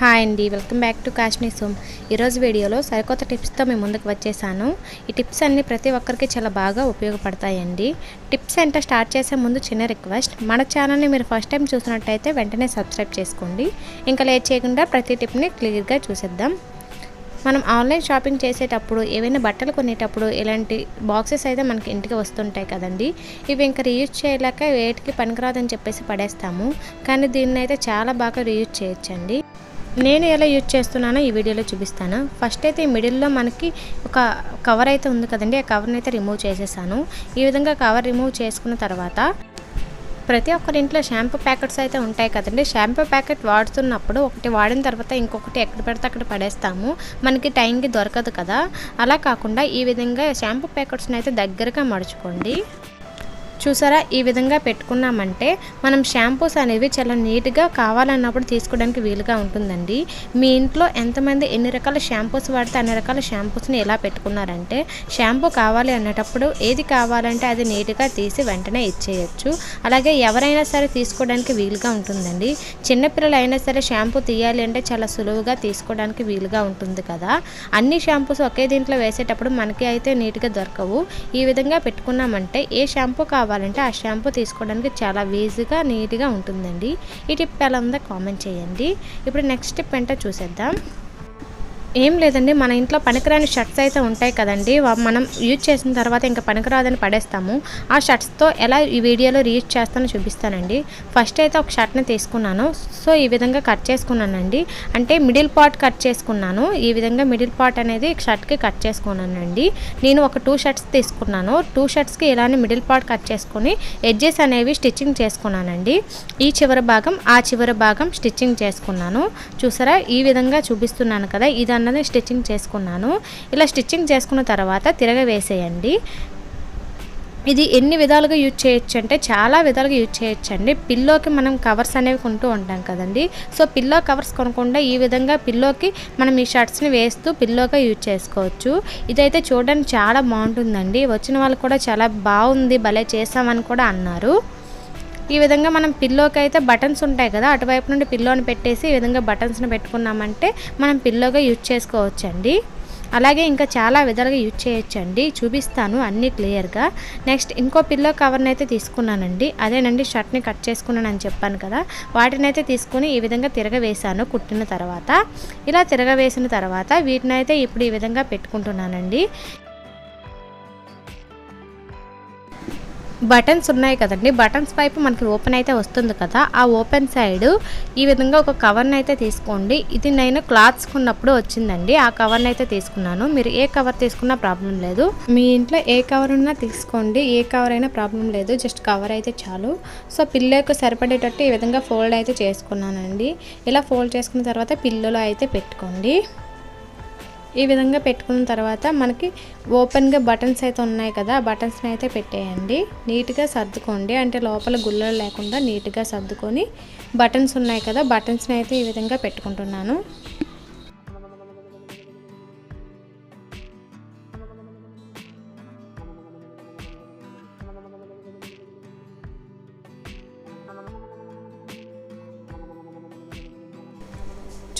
Hi అండి welcome back to Kashmir సోమ్. ఈరోజు వీడియోలో సరికొత్త టిప్స్తో మేము ముందుకు వచ్చేసాను. ఈ టిప్స్ అన్నీ ప్రతి ఒక్కరికి చాలా బాగా ఉపయోగపడతాయండి. టిప్స్ ఎంత స్టార్ట్ చేసే ముందు చిన్న రిక్వెస్ట్ మన ఛానల్ని మీరు ఫస్ట్ టైం చూసినట్టయితే వెంటనే సబ్స్క్రైబ్ చేసుకోండి. ఇంకా లేట్ చేయకుండా ప్రతి టిప్ని క్లియర్గా చూసేద్దాం. మనం ఆన్లైన్ షాపింగ్ చేసేటప్పుడు ఏవైనా బట్టలు కొనేటప్పుడు ఇలాంటి బాక్సెస్ అయితే మనకి ఇంటికి వస్తుంటాయి కదండి. ఇవి ఇంకా రీయూజ్ చేయలేక వేటికి పనికిరాదని చెప్పేసి పడేస్తాము. కానీ దీన్ని అయితే చాలా బాగా రీయూజ్ చేయొచ్చండి. నేను ఎలా యూజ్ చేస్తున్నానో ఈ వీడియోలో చూపిస్తాను. ఫస్ట్ అయితే ఈ మిడిల్లో మనకి ఒక కవర్ అయితే ఉంది కదండి. ఆ కవర్ని అయితే రిమూవ్ చేసేసాను. ఈ విధంగా కవర్ రిమూవ్ చేసుకున్న తర్వాత ప్రతి ఒక్కరి ఇంట్లో షాంపూ ప్యాకెట్స్ అయితే ఉంటాయి కదండి. షాంపూ ప్యాకెట్ వాడుతున్నప్పుడు ఒకటి వాడిన తర్వాత ఇంకొకటి ఎక్కడ పెడితే అక్కడ పడేస్తాము. మనకి టైంకి దొరకదు కదా. అలా కాకుండా ఈ విధంగా షాంపూ ప్యాకెట్స్ని అయితే దగ్గరగా మడుచుకోండి. చూసారా? ఈ విధంగా పెట్టుకున్నామంటే మనం షాంపూస్ అనేవి చాలా నీట్గా కావాలన్నప్పుడు తీసుకోవడానికి వీలుగా ఉంటుందండి. మీ ఇంట్లో ఎంతమంది ఎన్ని రకాల షాంపూస్ వాడితే అన్ని రకాల షాంపూస్ని ఎలా పెట్టుకున్నారంటే షాంపూ కావాలి అన్నటప్పుడు ఏది కావాలంటే అది నీట్గా తీసి వెంటనే ఇచ్చేయచ్చు. అలాగే ఎవరైనా సరే తీసుకోవడానికి వీలుగా ఉంటుందండి. చిన్నపిల్లలు అయినా సరే షాంపూ తీయాలి అంటే చాలా సులువుగా తీసుకోవడానికి వీలుగా ఉంటుంది కదా. అన్ని షాంపూస్ ఒకే దీంట్లో వేసేటప్పుడు మనకి అయితే నీట్గా దొరకవు. ఈ విధంగా పెట్టుకున్నామంటే ఏ షాంపూ కావాలి కావాలంటే ఆ షాంపూ తీసుకోవడానికి చాలా ఈజీగా నీట్గా ఉంటుందండి. ఈ టిప్ ఎలా ఉందో కామెంట్ చేయండి. ఇప్పుడు నెక్స్ట్ టిప్ ఏంటో చూసేద్దాం. ఏం లేదండి మన ఇంట్లో పనికిరాని షర్ట్స్ అయితే ఉంటాయి కదండి. మనం యూజ్ చేసిన తర్వాత ఇంకా పనికిరాదని పడేస్తాము. ఆ షర్ట్స్తో ఎలా ఈ వీడియోలో రీయూజ్ చేస్తానో చూపిస్తానండి. ఫస్ట్ అయితే ఒక షర్ట్ని తీసుకున్నాను. సో ఈ విధంగా కట్ చేసుకున్నానండి. అంటే మిడిల్ పార్ట్ కట్ చేసుకున్నాను. ఈ విధంగా మిడిల్ పార్ట్ అనేది షర్ట్కి కట్ చేసుకున్నానండి. నేను ఒక టూ షర్ట్స్ తీసుకున్నాను. టూ షర్ట్స్కి ఇలానే మిడిల్ పార్ట్ కట్ చేసుకుని ఎడ్జెస్ అనేవి స్టిచ్చింగ్ చేసుకున్నానండి. ఈ చివరి భాగం ఆ చివరి భాగం స్టిచ్చింగ్ చేసుకున్నాను. చూసారా? ఈ విధంగా చూపిస్తున్నాను కదా. ఇది అన్నది స్టిచ్చింగ్ చేసుకున్నాను. ఇలా స్టిచ్చింగ్ చేసుకున్న తర్వాత తిరగవేసేయండి ఇది ఎన్ని విధాలుగా యూజ్ చేయొచ్చు అంటే చాలా విధాలుగా యూజ్ చేయొచ్చు అండి. పిల్లోకి మనం కవర్స్ అనేవి కొంటూ ఉంటాం కదండి. సో పిల్లో కవర్స్ కొనకుండా ఈ విధంగా పిల్లోకి మనం ఈ షర్ట్స్ని వేస్తూ పిల్లోగా యూజ్ చేసుకోవచ్చు. ఇదైతే చూడడానికి చాలా బాగుంటుందండి. వచ్చిన వాళ్ళు కూడా చాలా బాగుంది భలే చేసామని కూడా అన్నారు. ఈ విధంగా మనం పిల్లోకి అయితే బటన్స్ ఉంటాయి కదా అటువైపు నుండి పిల్లోని పెట్టేసి ఈ విధంగా బటన్స్ని పెట్టుకున్నామంటే మనం పిల్లోగా యూజ్ చేసుకోవచ్చండి. అలాగే ఇంకా చాలా విధాలుగా యూజ్ చేయొచ్చండి. చూపిస్తాను అన్నీ క్లియర్గా నెక్స్ట్ ఇంకో పిల్లో కవర్ని అయితే తీసుకున్నానండి. అదేనండి షర్ట్ని కట్ చేసుకున్నాను అని చెప్పాను కదా వాటిని అయితే తీసుకుని ఈ విధంగా తిరగవేశాను కుట్టిన తర్వాత. ఇలా తిరగవేసిన తర్వాత వీటిని అయితే ఇప్పుడు ఈ విధంగా పెట్టుకుంటున్నానండి. బటన్స్ ఉన్నాయి కదండి. బటన్స్ వైపు మనకి ఓపెన్ అయితే వస్తుంది కదా. ఆ ఓపెన్ సైడ్ ఈ విధంగా ఒక కవర్ని అయితే తీసుకోండి. ఇది నేను క్లాత్స్ కొన్నప్పుడు వచ్చిందండి. ఆ కవర్ని అయితే తీసుకున్నాను. మీరు ఏ కవర్ తీసుకున్నా ప్రాబ్లం లేదు. మీ ఇంట్లో ఏ కవర్ ఉన్నా తీసుకోండి. ఏ కవర్ అయినా ప్రాబ్లం లేదు. జస్ట్ కవర్ అయితే చాలు. సో పిల్లలకు సరిపడేటట్టు ఈ విధంగా ఫోల్డ్ అయితే చేసుకున్నానండి. ఇలా ఫోల్డ్ చేసుకున్న తర్వాత పిల్లలో అయితే పెట్టుకోండి. ఈ విధంగా పెట్టుకున్న తర్వాత మనకి ఓపెన్గా బటన్స్ అయితే ఉన్నాయి కదా ఆ బటన్స్ని అయితే పెట్టేయండి. నీట్గా సర్దుకోండి. అంటే లోపల గుల్లలు లేకుండా నీట్గా సర్దుకొని బటన్స్ ఉన్నాయి కదా బటన్స్ని అయితే ఈ విధంగా పెట్టుకుంటున్నాను.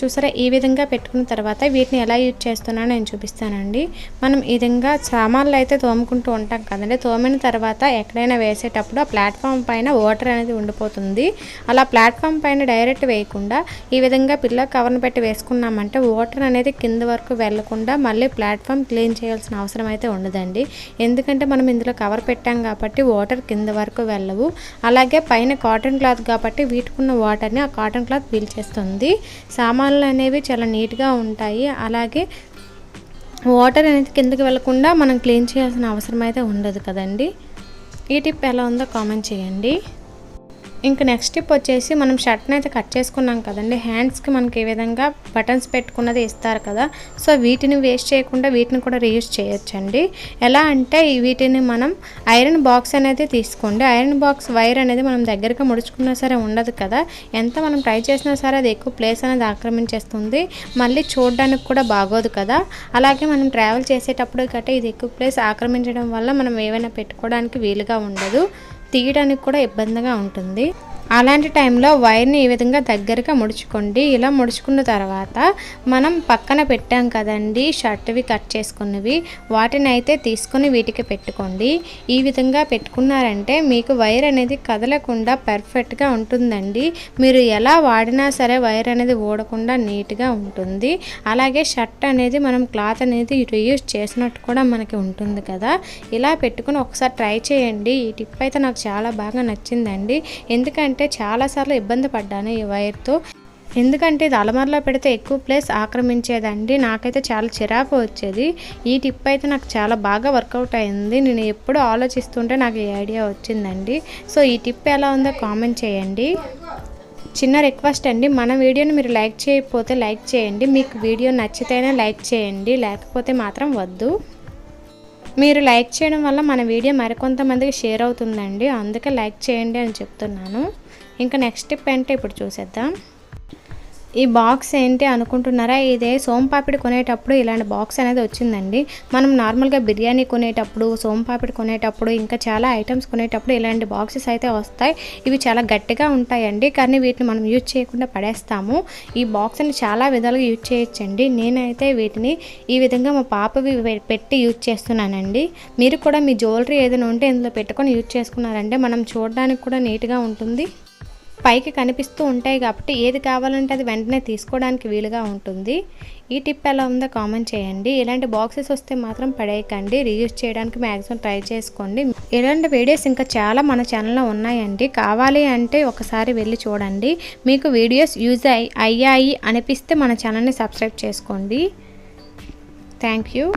చూసారా? ఈ విధంగా పెట్టుకున్న తర్వాత వీటిని ఎలా యూజ్ చేస్తున్నానో నేను చూపిస్తానండి. మనం ఈ విధంగా సామాన్లు అయితే తోముకుంటూ ఉంటాం కదండి. తోమిన తర్వాత ఎక్కడైనా వేసేటప్పుడు ఆ ప్లాట్ఫామ్ పైన వాటర్ అనేది ఉండిపోతుంది. అలా ప్లాట్ఫామ్ పైన డైరెక్ట్ వేయకుండా ఈ విధంగా పిల్ల కవర్ని పెట్టి వేసుకున్నామంటే వాటర్ అనేది కింద వరకు వెళ్ళకుండా మళ్ళీ ప్లాట్ఫామ్ క్లీన్ చేయాల్సిన అవసరం అయితే ఉండదండి. ఎందుకంటే మనం ఇందులో కవర్ పెట్టాం కాబట్టి వాటర్ కింద వరకు వెళ్ళవు. అలాగే పైన కాటన్ క్లాత్ కాబట్టి వీటికున్న వాటర్ని ఆ కాటన్ క్లాత్ పీల్చేస్తుంది సామాన్లు అనేవి చాలా నీట్గా ఉంటాయి. అలాగే వాటర్ అనేది కిందకి వెళ్ళకుండా మనం క్లీన్ చేయాల్సిన అవసరం అయితే ఉండదు కదండి. ఈ టిప్ ఎలా ఉందో కామెంట్ చేయండి. ఇంక నెక్స్ట్ స్టెప్ వచ్చేసి మనం షర్ట్ని అయితే కట్ చేసుకున్నాం కదండి. హ్యాండ్స్కి మనకి ఏ విధంగా బటన్స్ పెట్టుకున్నది ఇస్తారు కదా. సో వీటిని వేస్ట్ చేయకుండా వీటిని కూడా రీయూజ్ చేయొచ్చండి. ఎలా అంటే వీటిని మనం ఐరన్ బాక్స్ అనేది తీసుకోండి. ఐరన్ బాక్స్ వైర్ అనేది మనం దగ్గరగా ముడుచుకున్నా సరే ఉండదు కదా. ఎంత మనం ట్రై చేసినా సరే అది ఎక్కువ ప్లేస్ అనేది ఆక్రమించేస్తుంది. మళ్ళీ చూడడానికి కూడా బాగోదు కదా. అలాగే మనం ట్రావెల్ చేసేటప్పుడు గట్రా ఇది ఎక్కువ ప్లేస్ ఆక్రమించడం వల్ల మనం ఏమైనా పెట్టుకోవడానికి వీలుగా ఉండదు. తీయడానికి కూడా ఇబ్బందిగా ఉంటుంది. అలాంటి టైంలో వైర్ని ఈ విధంగా దగ్గరగా ముడుచుకోండి. ఇలా ముడుచుకున్న తర్వాత మనం పక్కన పెట్టాం కదండి షర్ట్వి కట్ చేసుకున్నవి. వాటిని అయితే తీసుకొని వీటికి పెట్టుకోండి. ఈ విధంగా పెట్టుకున్నారంటే మీకు వైర్ అనేది కదలకుండా పర్ఫెక్ట్గా ఉంటుందండి. మీరు ఎలా వాడినా సరే వైర్ అనేది ఊడకుండా నీట్గా ఉంటుంది. అలాగే షర్ట్ అనేది మనం క్లాత్ అనేది రీయూజ్ చేసినట్టు కూడా మనకి ఉంటుంది కదా. ఇలా పెట్టుకుని ఒకసారి ట్రై చేయండి. ఈ టిప్ అయితే నాకు చాలా బాగా నచ్చిందండి. ఎందుకంటే చాలాసార్లు ఇబ్బంది పడ్డాను ఈ వైర్తో. ఎందుకంటే ఇది అలమరలో పెడితే ఎక్కువ ప్లేస్ ఆక్రమించేదండి. నాకైతే చాలా చిరాకు వచ్చేది. ఈ టిప్ అయితే నాకు చాలా బాగా వర్కౌట్ అయింది. నేను ఎప్పుడు ఆలోచిస్తుంటే నాకు ఈ ఐడియా వచ్చిందండి. సో ఈ టిప్ ఎలా ఉందో కామెంట్ చేయండి. చిన్న రిక్వెస్ట్ అండి. మన వీడియోని మీరు లైక్ చేయకపోతే లైక్ చేయండి. మీకు వీడియో నచ్చితేనే లైక్ చేయండి. లేకపోతే మాత్రం వద్దు. మీరు లైక్ చేయడం వల్ల మన వీడియో మరికొంతమందికి షేర్ అవుతుందండి. అందుకే లైక్ చేయండి అని చెప్తున్నాను. ఇంకా నెక్స్ట్ స్టెప్ అంటే ఇప్పుడు చూసేద్దాం. ఈ బాక్స్ ఏంటి అనుకుంటున్నారా? ఇదే సోంపాపిడి కొనేటప్పుడు ఇలాంటి బాక్స్ అనేది వచ్చిందండి. మనం నార్మల్గా బిర్యానీ కొనేటప్పుడు సోంపాపిడి కొనేటప్పుడు ఇంకా చాలా ఐటమ్స్ కొనేటప్పుడు ఇలాంటి బాక్సెస్ అయితే వస్తాయి. ఇవి చాలా గట్టిగా ఉంటాయండి. కానీ వీటిని మనం యూజ్ చేయకుండా పడేస్తాము. ఈ బాక్స్ని చాలా విధాలుగా యూజ్ చేయొచ్చండి. నేనైతే వీటిని ఈ విధంగా మా పాపవి పె- పెట్టి యూజ్ చేస్తున్నానండి. మీరు కూడా మీ జ్యువెలరీ ఏదైనా ఉంటే ఇందులో పెట్టుకొని యూజ్ చేసుకున్నారంటే మనం చూడడానికి కూడా నీట్గా ఉంటుంది. పైకి కనిపిస్తూ ఉంటాయి కాబట్టి ఏది కావాలంటే అది వెంటనే తీసుకోవడానికి వీలుగా ఉంటుంది. ఈ టిప్ ఎలా ఉందో కామెంట్ చేయండి. ఇలాంటి బాక్సెస్ వస్తే మాత్రం పడేయకండి. రీయూజ్ చేయడానికి మ్యాక్సిమం ట్రై చేసుకోండి. ఇలాంటి వీడియోస్ ఇంకా చాలా మన ఛానల్లో ఉన్నాయండి. కావాలి అంటే ఒకసారి వెళ్ళి చూడండి. మీకు వీడియోస్ యూజ్ అయ్యాయి అనిపిస్తే మన ఛానల్ని సబ్స్క్రైబ్ చేసుకోండి. Thank you.